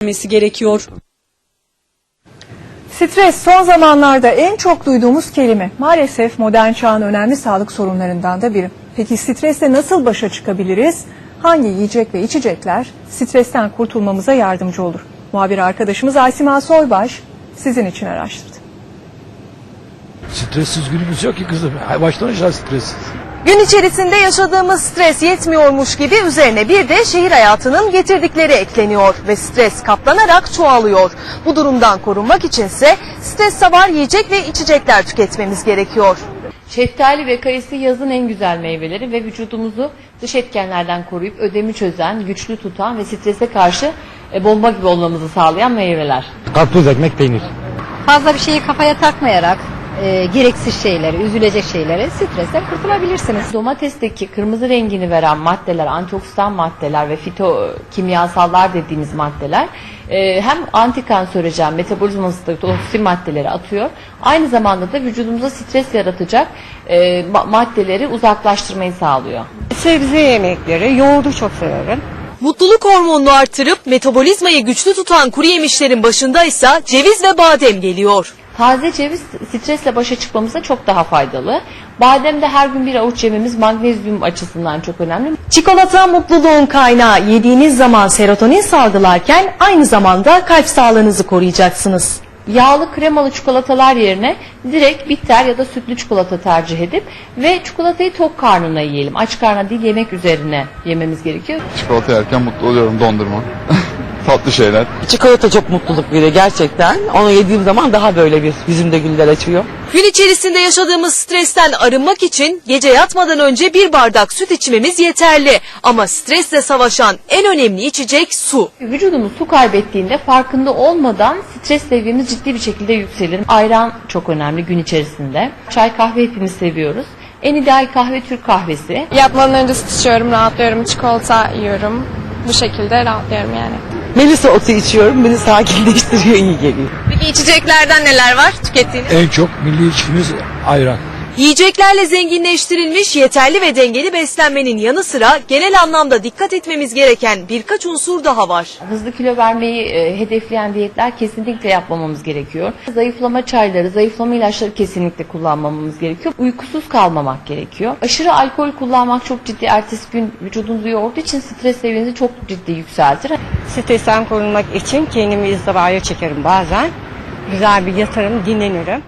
edilmesi gerekiyor. Stres son zamanlarda en çok duyduğumuz kelime. Maalesef modern çağın önemli sağlık sorunlarından da biri. Peki stresle nasıl başa çıkabiliriz? Hangi yiyecek ve içecekler stresten kurtulmamıza yardımcı olur? Muhabir arkadaşımız Aysima Soybaş sizin için araştırdı. Stressiz günümüz yok ki kızım. Baştan aşağı stressiz. Gün içerisinde yaşadığımız stres yetmiyormuş gibi üzerine bir de şehir hayatının getirdikleri ekleniyor ve stres katlanarak çoğalıyor. Bu durumdan korunmak içinse stres savar yiyecek ve içecekler tüketmemiz gerekiyor. Şeftali ve kayısı yazın en güzel meyveleri ve vücudumuzu dış etkenlerden koruyup ödemi çözen, güçlü tutan ve strese karşı e, bomba gibi olmamızı sağlayan meyveler. Karpuz, ekmek, peynir. fazla bir şeyi kafaya takmayarak e, gereksiz şeyleri, üzülecek şeyleri stresten kurtulabilirsiniz. Domatesteki kırmızı rengini veren maddeler, antioksidan maddeler ve fito kimyasallar dediğimiz maddeler e, hem antikanserojen, metabolizmasındaki toksin maddeleri atıyor. Aynı zamanda da vücudumuza stres yaratacak e, ma- maddeleri uzaklaştırmayı sağlıyor. Sebze yemekleri, yoğurdu çok severim. Mutluluk hormonunu artırıp metabolizmayı güçlü tutan kuru yemişlerin başında ise ceviz ve badem geliyor. Taze ceviz stresle başa çıkmamıza çok daha faydalı. Badem de her gün bir avuç yememiz magnezyum açısından çok önemli. Çikolata mutluluğun kaynağı. Yediğiniz zaman serotonin salgılarken aynı zamanda kalp sağlığınızı koruyacaksınız. Yağlı kremalı çikolatalar yerine direkt bitter ya da sütlü çikolata tercih edip ve çikolatayı tok karnına yiyelim. Aç karnına değil yemek üzerine yememiz gerekiyor. Çikolata yerken mutlu oluyorum dondurma. Tatlı şeyler. Çikolata çok mutluluk veriyor gerçekten. Onu yediğim zaman daha böyle bir yüzümde güller açıyor. Gün içerisinde yaşadığımız stresten arınmak için gece yatmadan önce bir bardak süt içmemiz yeterli. Ama stresle savaşan en önemli içecek su. Vücudumuz su kaybettiğinde farkında olmadan stres seviyemiz ciddi bir şekilde yükselir. Ayran çok önemli gün içerisinde. Çay kahve hepimiz seviyoruz. En ideal kahve Türk kahvesi. Yatmadan önce süt içiyorum, rahatlıyorum, çikolata yiyorum. Bu şekilde rahatlıyorum yani. Melisa otu içiyorum. Beni sakinleştiriyor, iyi geliyor. Peki içeceklerden neler var tükettiğiniz? En çok milli içkimiz ayran. Yiyeceklerle zenginleştirilmiş yeterli ve dengeli beslenmenin yanı sıra genel anlamda dikkat etmemiz gereken birkaç unsur daha var. Hızlı kilo vermeyi e, hedefleyen diyetler kesinlikle yapmamamız gerekiyor. Zayıflama çayları, zayıflama ilaçları kesinlikle kullanmamamız gerekiyor. Uykusuz kalmamak gerekiyor. Aşırı alkol kullanmak çok ciddi ertesi gün vücudunuzu yorduğu için stres seviyenizi çok ciddi yükseltir. Stresten korunmak için kendimi izdivaya çekerim bazen. Güzel bir yatarım, dinlenirim.